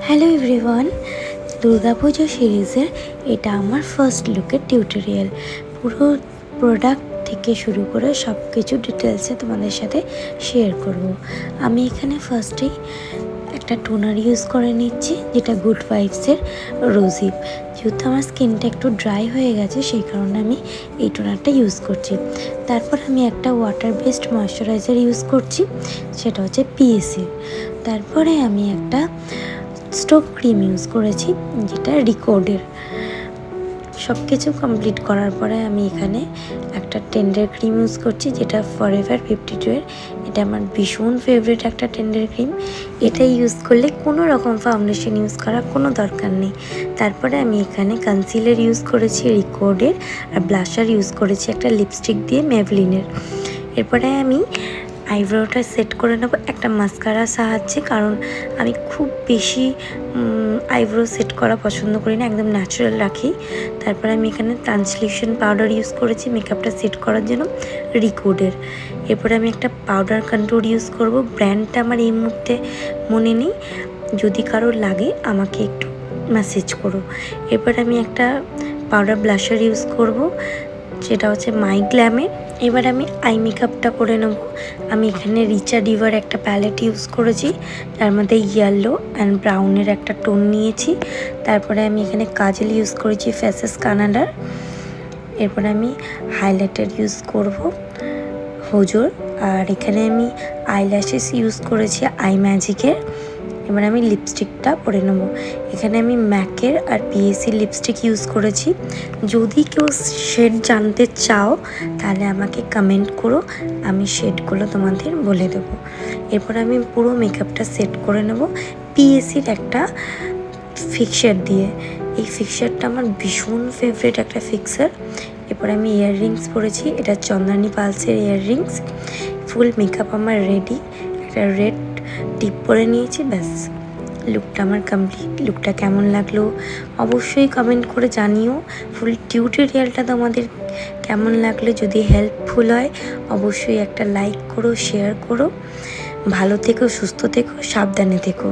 Hello everyone Durga Puja সিরিজের এটা আমার ফার্স্ট লুকের টিউটোরিয়াল পুরো প্রোডাক্ট থেকে শুরু করে সব কিছু ডিটেলসে তোমাদের সাথে শেয়ার করব। আমি এখানে ফার্স্টেই একটা টোনার ইউজ করে নিচ্ছি, যেটা গুড ভাইবসের রোজিপ যেহেতু আমার স্কিনটা একটু ড্রাই হয়ে গেছে, সেই কারণে আমি এই টোনারটা ইউজ করছি। তারপর আমি একটা ওয়াটার বেসড ময়শ্চারাইজার ইউজ করছি, সেটা হচ্ছে পিএসি তারপরে আমি একটা স্টোভ ক্রিম ইউজ করেছি, যেটা রিকোর্ডের সব কিছু কমপ্লিট করার পরে আমি এখানে একটা টেন্ডার ক্রিম ইউজ করছি, যেটা ফরএভার ফিফটি টু এর। এটা আমার ভীষণ ফেভারিট একটা টেন্ডার ক্রিম এটা ইউজ করলে কোনো রকম ফাউন্ডেশন ইউজ করার কোনো দরকার নেই। তারপরে আমি এখানে কনসিলার ইউজ করেছি রিকোর্ডের আর ব্লাশার ইউজ করেছি একটা লিপস্টিক দিয়ে মেভলিনের এরপরে আমি আইব্রোটা সেট করে নেব একটা মাস্কারার সাহায্যে, কারণ আমি খুব বেশি আইব্রো সেট করা পছন্দ করি না, একদম ন্যাচারাল রাখি। তারপরে আমি এখানে ট্রান্সলেশন পাউডার ইউজ করেছি মেকআপটা সেট করার জন্য, রিকোডের। এরপরে আমি একটা পাউডার কন্ট্রোল ইউজ করব, ব্র্যান্ডটা আমার এই মুহূর্তে মনে নেই, যদি কারও লাগে আমাকে একটু মেসেজ করো। এরপর আমি একটা পাউডার ব্লাশার ইউজ করব যেটা হচ্ছে মাই গ্ল্যামের এবার আমি আই মেকআপটা করে নেব। আমি এখানে রিচা ডিভার একটা প্যালেট ইউজ করেছি। তার মধ্যে ইয়েলো অ্যান্ড ব্রাউনের একটা টোন নিয়েছি। তারপরে আমি এখানে কাজল ইউজ করেছি ফেসেস কানাডার এরপরে আমি হাইলাইটার ইউজ করব হুজুর আর এখানে আমি আইল্যাশেস ইউজ করেছি আই ম্যাজিকের এবার আমি লিপস্টিকটা পরে নেব। এখানে আমি ম্যাকের আর পিএসসি লিপস্টিক ইউজ করেছি। যদি কেউ শেড জানতে চাও, তাহলে আমাকে কমেন্ট করো, আমি শেডগুলো তোমাদের বলে দেবো। এরপর আমি পুরো মেকআপটা সেট করে নেব পিএসসির একটা ফিক্সার দিয়ে। এই ফিক্সারটা আমার ভীষণ ফেভারিট একটা ফিক্সার এরপর আমি ইয়াররিংস পরেছি, এটা চন্দ্রানী পালসের ইয়াররিংস ফুল মেকআপ আমার রেডি একটা রেড টিপ পরে নিয়েছি, ব্যাস। লুকটা আমার কমপ্লিট লুকটা কেমন লাগল অবশ্যই কমেন্ট করে জানিও। ফুল টিউটোরিয়ালটা তোমাদের কেমন লাগল যদি হেল্পফুল হয়, অবশ্যই একটা লাইক করো শেয়ার করো। ভালো থেকো, সুস্থ থেকো, সাবধানে থেকো।